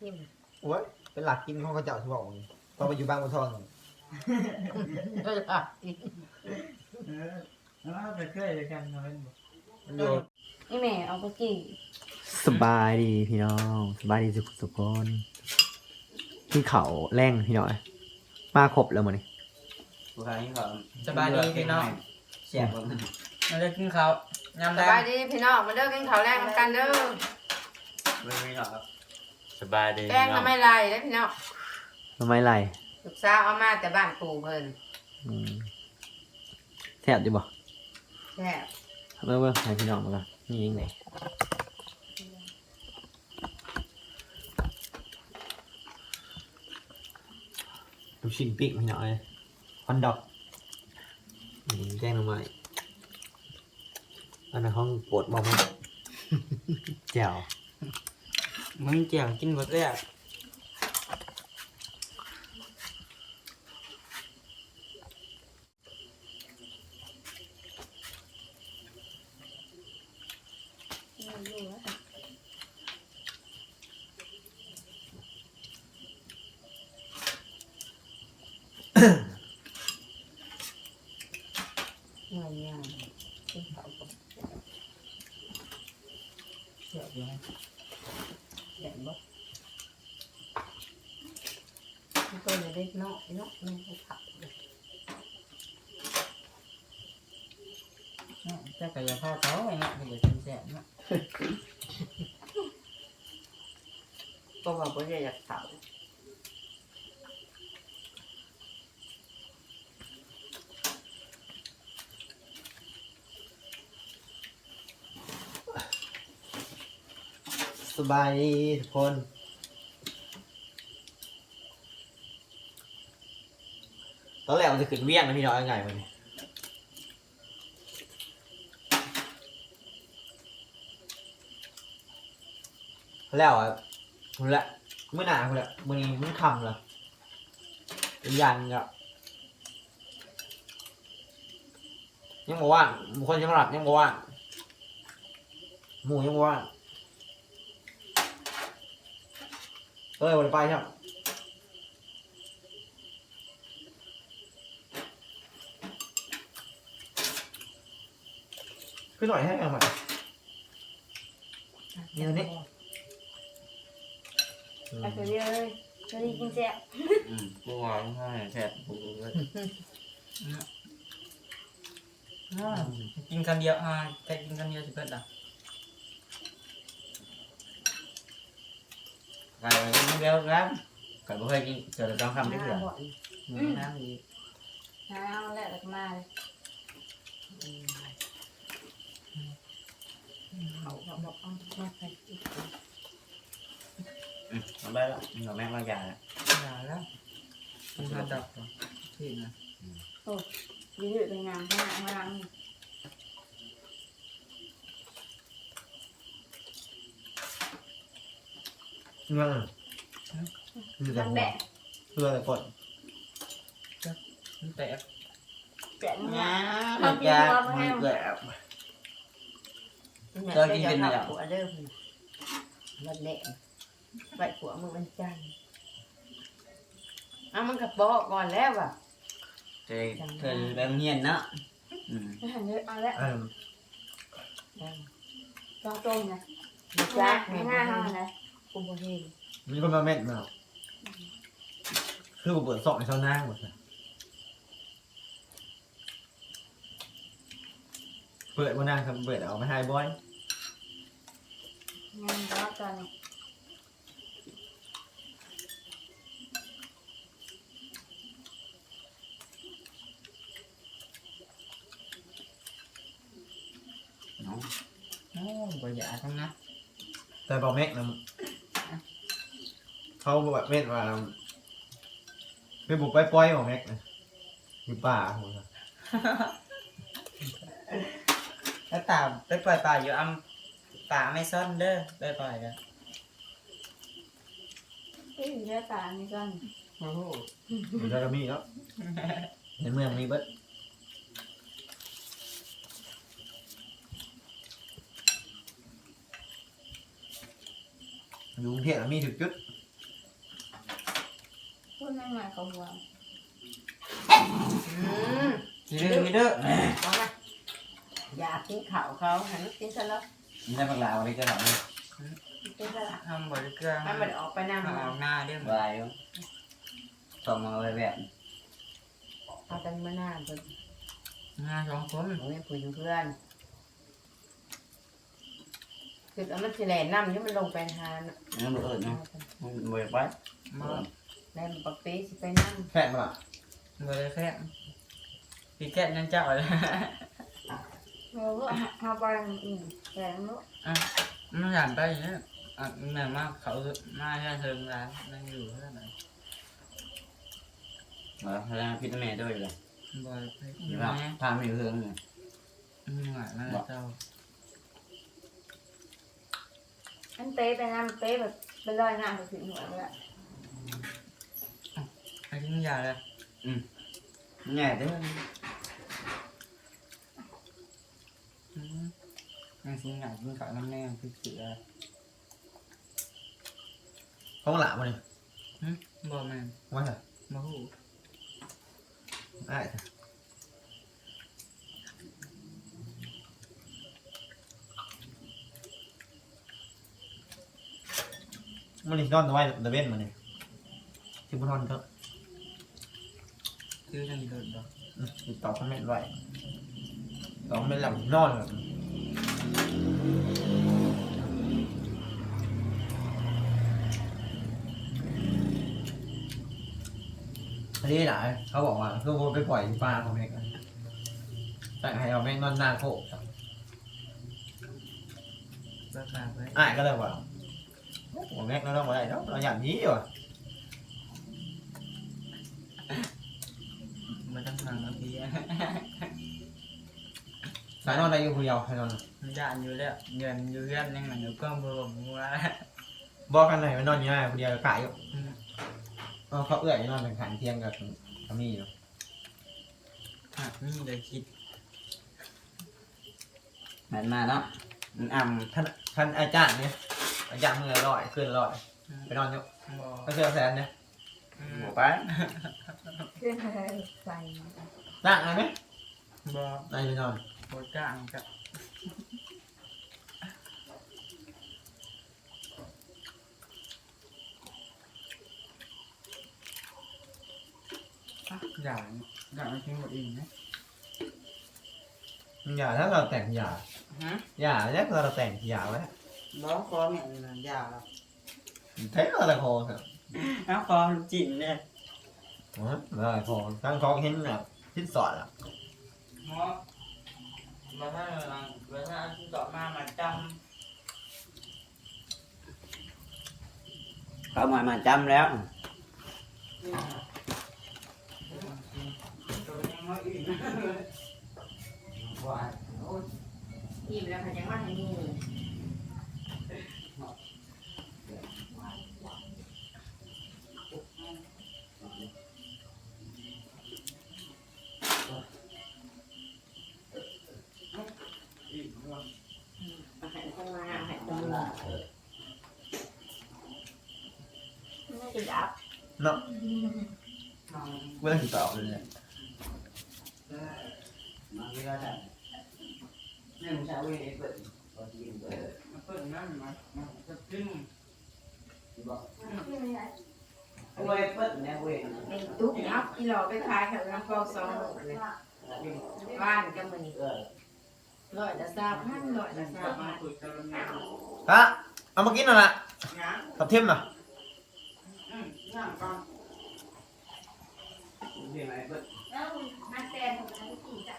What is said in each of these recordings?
กินโอ้ยเป็นหลักกินของเขาเจ้าที่บอกนี่ตอนไปอยู่บางบัวทองนี่เอออะกินเออเอาไปเคยด้วยกันเนาะเป็นบ่มันอยู่นี่แม่เอาไปกินสบายดีพี่น้องสบายดีสุขสุขคนที่เขาแรงพี่น้อยมาครบแล้วมั้นี่ผู้ชายนี่เขาสบายดีพี่น้องเสียบบ่มันมาได้กินข้าวยามสแดบางยดีพี่น้องมาเด้อกินข้าวแรงนำกันเด้อ ไม่ไม่หรอกครับ สบายดีแกงทำไมไรเด้อพี่น้องทำไมไรลูกสาวเอามาแต่บ้านปู่เพิ่นอืมแซ่บดีบ่แซ่บเบิ่งเบิ่งให้พี่น้องมาก่อนนี่ยิงไหนลูกชิ้นปิ๊กพี่น้อยฮอนดอกอืมแจ้งลงมาอีกอันนั้นห้องปวดบอกมั้ยแจ๋ว มึงเจียวกินบ่ได้เงินเนี่ยกินข้าวกับ เจียวอยู่ แดดบ่ที่ตัวเล็ก น้อยเนาะแม่ให้ขับเลยเนาะแต่ก็อย่าพเขาไอ้เนาะก็อย่ากินแซ่บเนาะก็ว่าบ่ได้อยากขับสบายดีทุกคน ตอนแรกมันจะขึ้นเวียงนะพี่น้อยยังไงมันแล้วอะคุณละเมื่อหนาคุณละมือนี้มันคำละยันก็ยังบอกว่างบุคคลยังหลับยังบอกว่าหมูยังบอกว่าเอ้ยวันไปใช่ไหมขึ้นหน่อยให้ยังไงเดี๋ยวนี้ ไปเรื่อยเลยจะได้กินแซ่บอืมกูวางให้แทบกูเลยอ่ากินคำเดียวอ่าแต่กินคำเดียวสิเบิดอะไก่ไม่เบลครับไก่บ่เคยกินเจอแต่ต้องคำได้เถื่อบ่อยมีน้ำอีกน้ำแล้วแล้วก็มาเลย เขาบอกบอกเอามาใส่อีกอืมมันไปแล้วมันกับแม่มายาแล้วอย่าแล้ วมันหาดอกก่อนที่นะยืดเป็นงานข้างหน้าข้างหลังเงื่อนคือแต่มันหัวแบะเพื่อแต่กดมันแตกแบะมันยาเขากินตัวมันมัแห้นงเกิดเจอกินเป็นอะไรหัวเดิมมันแหลมใบหัวมึงมันจันอะมันกับบอกก่อนแล้วอะเจอเธอแบบเงียนเนาะอืมไม่หันเลยเอาแล้วเออต้องต้มนะจ้าไม่ง่ายเท่านั้นนะกูบอกเห็นมีคนมาเม็ดมาคือผมเปิดสองในเช้าหน้าหมดเลยเปิดมานั่งครับเปิดเอาไปให้บอย งานรอบตอนนี้ เนาะ โอ้บ่อยากทั้งนะ แต่บอกเม็กนะเขาบอกเม็ดว่าไปบุกไปปล่อยบอกเม็กนะอยู่ป่าโหด แล้วตามไปปล่อยป่าอยู่อำ ป่าไม่ซ่อนเด้อไปปล่อยกันเฮ้ยเลือดตานี่ก่อนโอ้โหอยู่แล้วก็มีแล้วในเมืองมีเบิดอยู่กรุงเทพมีถึงจุดพูดง่ายๆเขาหัวอืมทีเด้อทีเด้อเอามาอยากกินข้าวเขาหันมากินซะแล้ว นี่ได้ปลาอะไรก็หลังกินซะละทำบ่ได้เกลือถ้ามันออกไปน้ำทำออกหน้าเด้อวายส่งมาไว้แบบเอากันมาหน้าเบิ่งหน้าสองคนโอ้ยคุยอยู่เพื่อนคือเอามันสิแหล่น้ำนี่มันลงไปหานี่มันเอิดนะมันบ่อยไปมาแล่นปักเป๊สิไปน้ำแค่มาละบ่ได้แค่พี่แค่นั่นเจ้าเลย เออเอาไปอืมแรงเนาะมันอยากไปอย่างนี้อะแม่มากเขามาแค่เทิงร้านนั่งอยู่เท่านั้นเหรอแล้วพิษแม่ด้วยเลยบ่อยไปหรือว่าพาไม่เฮืองเลยอืมอะนั่นแหละเจ้าอันเต้ไปน้ำเต้แบบเป็นรอยน้ำไปถึงหัวเลยอะไอ้ที่ยาเลยแง่เด้ออื ยังสิงหากินข้าวน้ำแน่คือเสือห้องหลามาเนี่ยบ่แม่นว่าไงบ่ฮู้ได้มันนี่นอนไว้เดเว้นมาเนี่ยที่บุนอนก็คือจังเดินดอกติดต่อคอมเมนต์ไว้ต่อคอมเมนต์หลังนอนแบบ อันนี้นะเขาบอกว่าคือวนไปปล่อยที่ปลาของเม็กอะแต่ให้เอาแม่งนอนหน้าโคกครับราคาไว้อะก็เลยว่าผมแม็กนอนมาได้เนาะเราอย่างนี้ว่ะมันต้องทางนาทีอะ สายนอนได้อยู่คนเดียวให้นอนมันยานอยู่แล้วเงินอยู่เรือนยังไงอยู่ก็บ่บ่มัวบอกกันหน่อยมันนอนอยู่ง่ายคนเดียวกะอยู่อืมเอาเขาเอื้อยนอนเป็นขันเทียงกับกามีอยู่หากนี่เลยคิดแม่นมาเนาะมันอ่ท่านท่านอาจารย์เนี่ยอาจารย์มือลอยขึ้นลอยไปนอนอยู่บ่ก็เจอแสนเนี่ยอืำมบ่ไปเพื่อนใส่นั่งไงไหมบ่นายไปนอน บ่จ้างกับอะอย่าอย่าเอาทิ้งหมดอีกนะอย่าถ้าเราแต่งอย่าฮะอย่าแล้วเราแต่งอย่าไว้บ่คอแม่นนะอย่าแล้วเท่เราแต่คอครับเอาคอลูกจิ้นเนี่ยอ๋อเราแต่คอตั้งคอเห็นแบบทิ้นสอดอะเพราะมาถ้าเราเวลาที่ต่อมามาจเขามามาจำแล้วำตัวยังไม่อิ่มว่าอิ่มแล้วค่ะยังว่าให้นี่เอาให้ข้างล่างให้ตรงนี้ น่าจะดับ เนาะกูต้องติดต่อเลยเนี่ยมาเวลาได้นี่มึงจะเอาไว้เปิดพอดีเปิดมาเปิดนั่นมามาจะขึ้นเอาไว้เปิดแน่เว้ยเป็นตุ๊กเนาะอีหลอไปขายค่ะน้ำเปล่าสองหมดเลยบ้านก็มันเออร้อยละสามพันร้อยละสามพันคุยกันแล้วนะฮะเอามากินหน่อยละงั้นทับทิมน่ะอืม งั้นก่อนเรียกอะไรเปิดแล้วมาแตนของมันกี่จ้ะ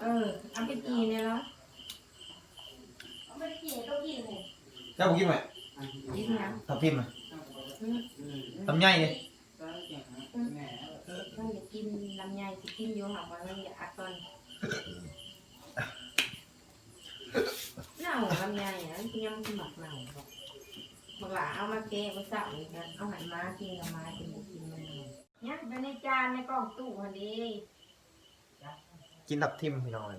เออเอาไปกีเนี่ยเนาะเขาไม่ได้กินก็กินเลยเจ้าบอกกินไหมกินนะทับทิมน่ะอืมทำใหญ่เลยก็เก่งนะแม่มันอยากกินลำไยสิกินอยู่หากว่ามันอยากอัดตอนเน่าลำไยอะมันยังมันหมักเน่าบอก บักหลาเอามาเกะมาสั่งกันเอาหันมากินกับมากินบุกินมันเนี่ยอยู่ในจานในกล่องตู้พอดีกินดับทิมพี่น้อย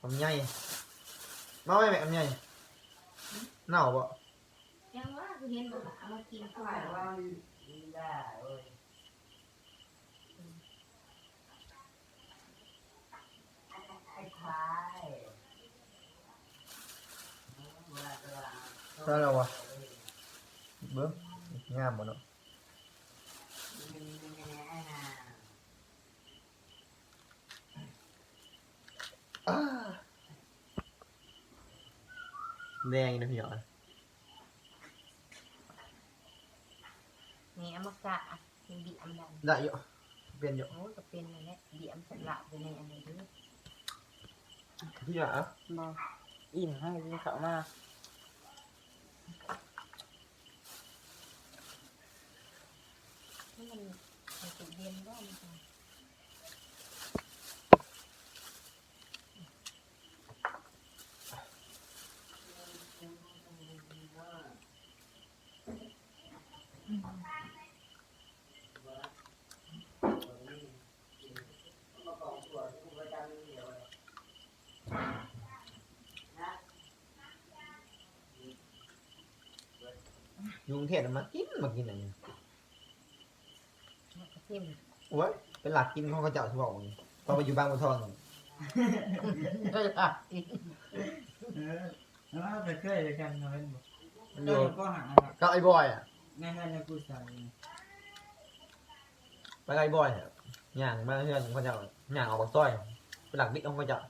ผมใหญ่มาไว้แม่ผมใหญ่เน่าบ่ยังว่าคืเห็นบัามากินก่อนว่าได้แล้ววะ เบิ้งงามหมดเนาะอ้าแดงนะพี่หยอดนี่เอามากะมีบีอันดันได้อ มันติดเย็นบ้างมันอยุกรุงเทพน่ะมากินมากินอะไร นี่ยมันก็ทิ่มโอ้ยเป็นหลักกินของเขาเจ้าที่บอกนี่ตอนไปอยู่บางบัวทองก็จะอะอีกเออแล้วไปเคยด้วยกันเนาะเห็นบ่มันอเดี๋ยู่ยวก็หากับไอ้บอยอะแม่ให้ในกูใส่ไปกับไอ้บอยอะย่างมาเพื่อนของเขาเจ้าย่างออกปากซอยเป็นหลักบิ๊กของเขาเจ้า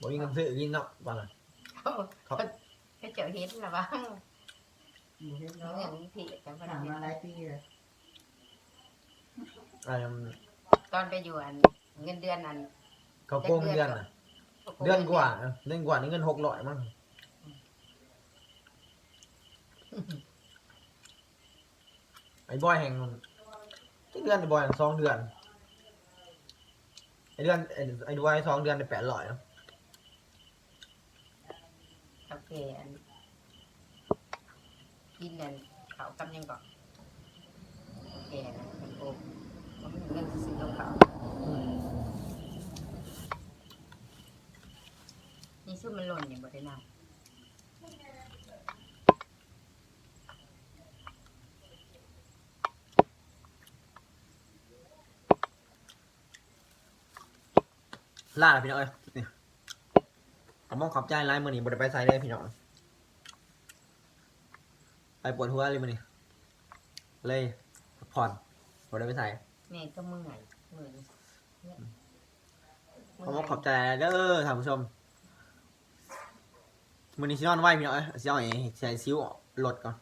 บอกยิงกันซื้อกินเนาะบ้านน่ะเขาเขาก็เจอเห็นหรอวะบ่เห็นน้องเนาะอย่างนี้ผิดกันพนัถามนมาหลายปีเลย อะไรมันตอนไปอยู่อันเงินเดือนอันเขาโกงเดือนน่ะ เดือนกว่าเออเดือนกว่านี่เงินหกร้อยมั้งไอ้บอยแห่งที่เดือนไอ้บอยสองเดือนไอ้เดือนไอ้ไอ้บอยสองเดือนได้แปดร้อยเนาะโอเคอันกินอันเขากำยังก่อนโอเคนะเป็นโอ้มัน เรื่องซื้อของเขานี่ซุ่มมันหล่นอย่างบ่ได้นำล่าล้วพี่น้องเอ้ยนี่ผมองขอบใจไลน์มือนี่บไดไปใส่เลยพี่น้อง ไปปวดหัวเลยมือนี่เลยผ่อนบไดไปใส่ แม่ก็เมื่อยเมื่อยเนี่ยผมมองขอบใจเด้อท่านผู้ชมมือนี้ซินอนไหวพี่น้องเอ้ยซินอนใส่ซิวรถก่อน